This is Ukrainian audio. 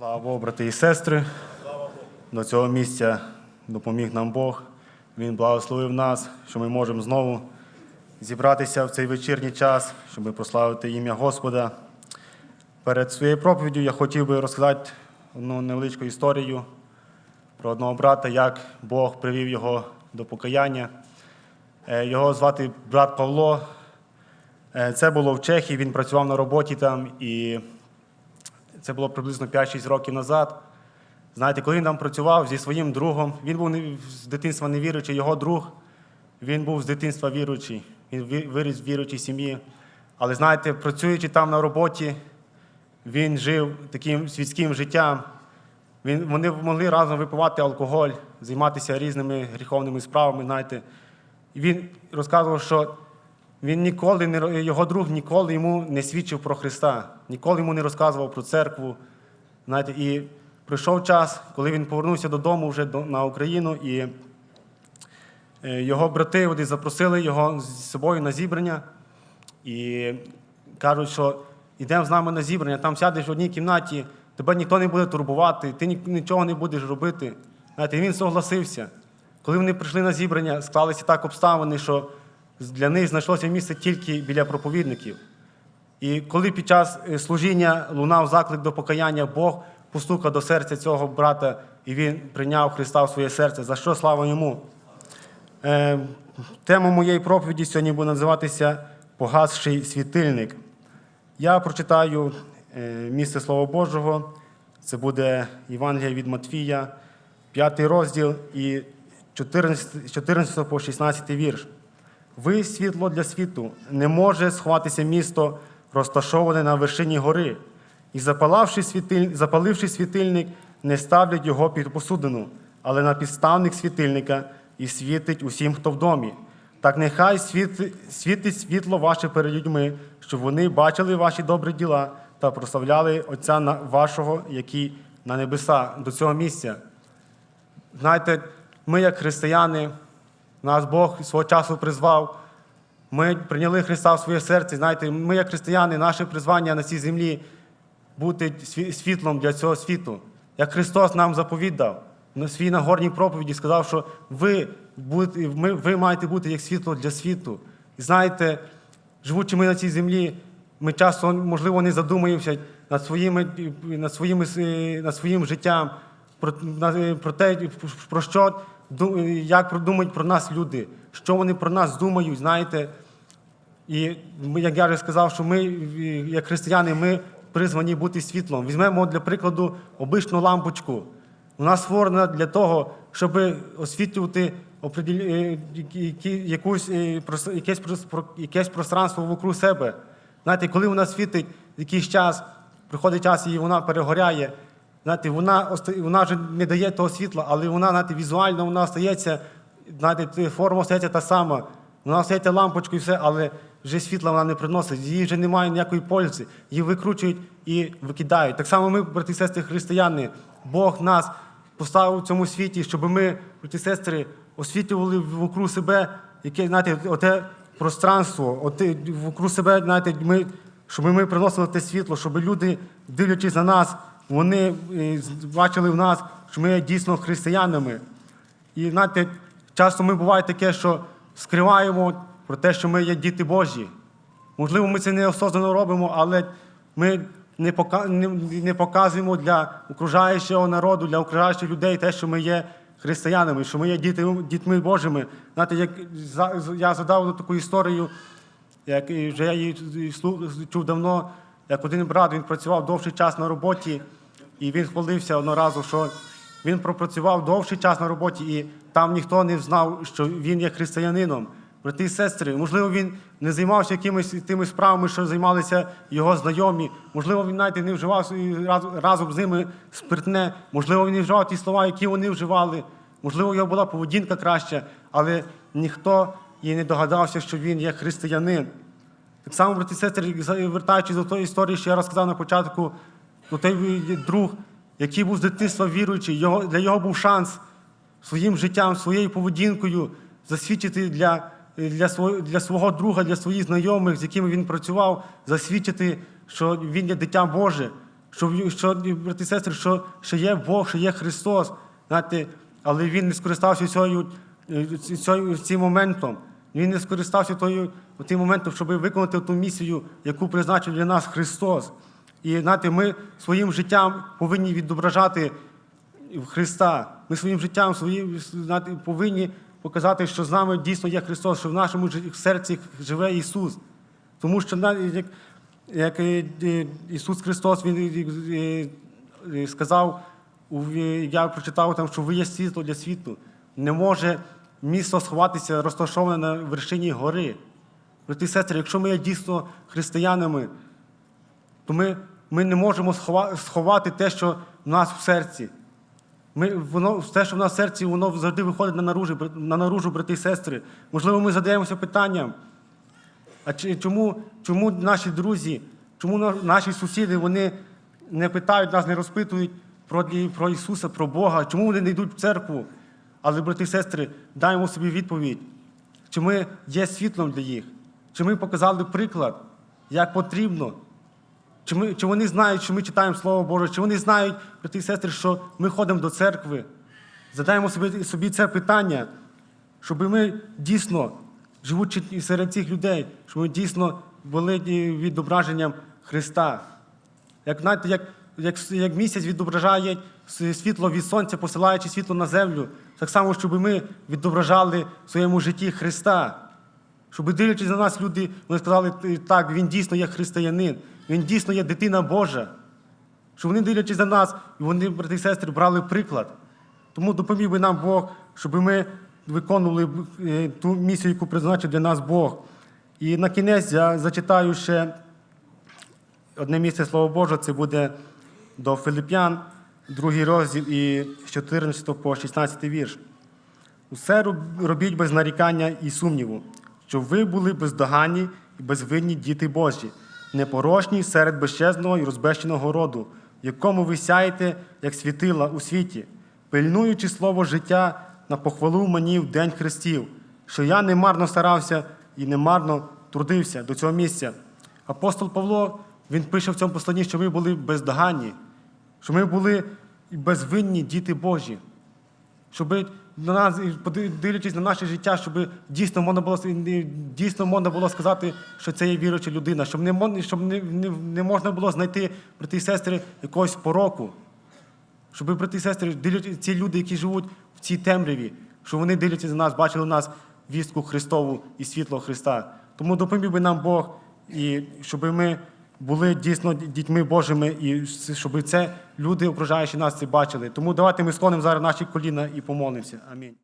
Слава Богу, брати і сестри. До цього місця допоміг нам Бог. Він благословив нас, що ми можемо знову зібратися в цей вечірній час, щоб прославити ім'я Господа. Перед своєю проповіддю я хотів би розказати одну невеличку історію про одного брата, як Бог привів його до покаяння. Е, Його звати брат Павло. Е, Це було в Чехії, він працював на роботі там і це було приблизно 5-6 років назад. Знаєте, коли він там працював зі своїм другом, він був з дитинства невіруючий, його друг, він був з дитинства віруючий, він виріс в віруючій сім'ї. Але знаєте, працюючи там на роботі, він жив таким світським життям. Він, вони могли разом випивати алкоголь, займатися різними гріховними справами. Знаєте. І він розказував, що він ніколи не його друг ніколи йому не свідчив про Христа, ніколи йому не розказував про церкву. Знаєте, і прийшов час, коли він повернувся додому вже на Україну, і е, його брати вони запросили його з собою на зібрання і кажуть, що йдемо з нами на зібрання, там сядеш в одній кімнаті, тебе ніхто не буде турбувати, ти нічого не будеш робити. Знаєте, і він согласився. Коли вони прийшли на зібрання, склалися так обставини, що для них знайшлося місце тільки біля проповідників. І коли під час е, служіння лунав заклик до покаяння, Бог постукав до серця цього брата, і він прийняв Христа в своє серце. За що слава йому? Е, тема моєї проповіді сьогодні буде називатися Погасший світильник. Я прочитаю е, місце Слова Божого. Це буде Євангелія від Матфія, 5 розділ і 14, 14 по 16 вірш. Ви світло для світу, не може сховатися місто, розташоване на вершині гори, і запаливши, світиль... запаливши світильник, не ставлять його під посудину, але на підставник світильника і світить усім, хто в домі. Так нехай світ... світить світло ваше перед людьми, щоб вони бачили ваші добрі діла та прославляли Отця вашого, який на небеса до цього місця. Знаєте, ми, як християни, нас Бог свого часу призвав. Ми прийняли Христа в своє серце. Знаєте, ми, як християни, наше призвання на цій землі бути світлом для цього світу. Як Христос нам заповідав на свій нагорній проповіді, сказав, що ви, будете, ми, ви маєте бути як світло для світу. І знаєте, живучи ми на цій землі, ми часто, можливо, не задумуємося над, своїми, над, своїми, над своїм життям, про, про те, про що, як продумають про нас люди, що вони про нас думають, знаєте. І як я вже сказав, що ми, як християни, ми призвані бути світлом. Візьмемо для прикладу обичну лампочку. Вона створена для того, щоб освітлювати е, якусь, е, якесь, якесь пространство вокруг себе. Знаєте, коли вона світить якийсь час, приходить час і вона перегоряє. Знаєте, вона, вона вже не дає того світла, але вона, знаєте, візуально вона остається, знаєте, форма остається та сама. Вона остається лампочкою і все, але вже світла вона не приносить, їй вже немає ніякої пользи. Її викручують і викидають. Так само ми, брати і сестри християни, Бог нас поставив у цьому світі, щоб ми, брати і сестри, освітлювали вокруг себе, яке, знаєте, оте пространство, оте, вокруг себе, знаєте, ми, щоб ми приносили те світло, щоб люди, дивлячись на нас, вони е, бачили в нас, що ми є дійсно християнами. І знаєте, часто ми буває таке, що скриваємо про те, що ми є діти Божі. Можливо, ми це неосознано робимо, але ми не, пока, не, не показуємо для окружаючого народу, для окружаючих людей те, що ми є християнами, що ми є дітьми Божими. Знаєте, як я задав таку історію, як вже я її чув давно, як один брат він працював довший час на роботі, і він хвалився одного разу, що він пропрацював довший час на роботі, і там ніхто не знав, що він є християнином. Брати і сестри, можливо, він не займався якимись тими справами, що займалися його знайомі. Можливо, він навіть не вживав раз- разом з ними спиртне. Можливо, він не вживав ті слова, які вони вживали. Можливо, його була поведінка краща, але ніхто і не догадався, що він є християнин. Так само, брати і сестри, вертаючись до тої історії, що я розказав на початку, то той друг, який був з дитинства віруючий, його, для його був шанс своїм життям, своєю поведінкою засвідчити для, для, свого, для свого друга, для своїх знайомих, з якими він працював, засвідчити, що він є дитя Боже. що, що брати сестри, що, що є Бог, що є Христос, знаєте, але він не скористався цією, е, цією, цим моментом. Він не скористався тою, тим моментом, щоб виконати ту місію, яку призначив для нас Христос. І знаєте, ми своїм життям повинні відображати Христа. Ми своїм життям своїм, знаєте, повинні показати, що з нами дійсно є Христос, що в нашому серці живе Ісус. Тому що як, як е, е, Ісус Христос Він е, сказав, я прочитав там, що ви є світло для світу. Не може місто сховатися, розташоване на вершині гори. Брати і сестри, якщо ми є дійсно християнами, то ми, ми не можемо сховати те, що в нас в серці. Ми, воно, те, що в нас в серці, воно завжди виходить на наружу, на наружу, брати і сестри. Можливо, ми задаємося питанням, а чому, чому наші друзі, чому наші сусіди вони не питають нас, не розпитують про, про Ісуса, про Бога, чому вони не йдуть в церкву? Але, брати і сестри, даємо собі відповідь, чи ми є світлом для їх, чи ми показали приклад, як потрібно, чи, ми, чи вони знають, що ми читаємо Слово Боже, чи вони знають, брати і сестри, що ми ходимо до церкви. Задаємо собі, собі це питання, щоб ми дійсно, живучи серед цих людей, щоб ми дійсно були відображенням Христа. Як, знаєте, як, як, як місяць відображає світло від сонця, посилаючи світло на землю, так само, щоб ми відображали в своєму житті Христа. Щоб дивлячись на нас, люди вони сказали, так, він дійсно є християнин, він дійсно є дитина Божа. Щоб вони дивлячись на нас, і вони, брати і сестри, брали приклад. Тому допоміг би нам Бог, щоб ми виконували е, ту місію, яку призначив для нас Бог. І на кінець я зачитаю ще одне місце Слова Божого, це буде до Филип'ян, другий розділ і з 14 по 16 вірш. Усе робіть без нарікання і сумніву, щоб ви були бездоганні і безвинні діти Божі, непорочні серед безчезного і розбещеного роду, якому ви сяєте, як світила у світі, пильнуючи слово життя на похвалу мені в день хрестів, що я немарно старався і немарно трудився до цього місця. Апостол Павло він пише в цьому посланні, що ми були бездоганні, що ми були безвинні діти Божі щоб на нас, дивлячись на наше життя, щоб дійсно можна було дійсно можна було сказати, що це є віруюча людина, щоб не мон- щоб не, не, не можна було знайти брати і сестри якогось пороку. Щоб брати і сестри, ці люди, які живуть в цій темряві, щоб вони дивлячись на нас, бачили нас вістку Христову і світло Христа. Тому допоміг би нам Бог, і щоб ми були дійсно дітьми Божими, і щоб це люди, окружаючи нас, це бачили. Тому давайте ми склонимо зараз наші коліна і помолимося. Амінь.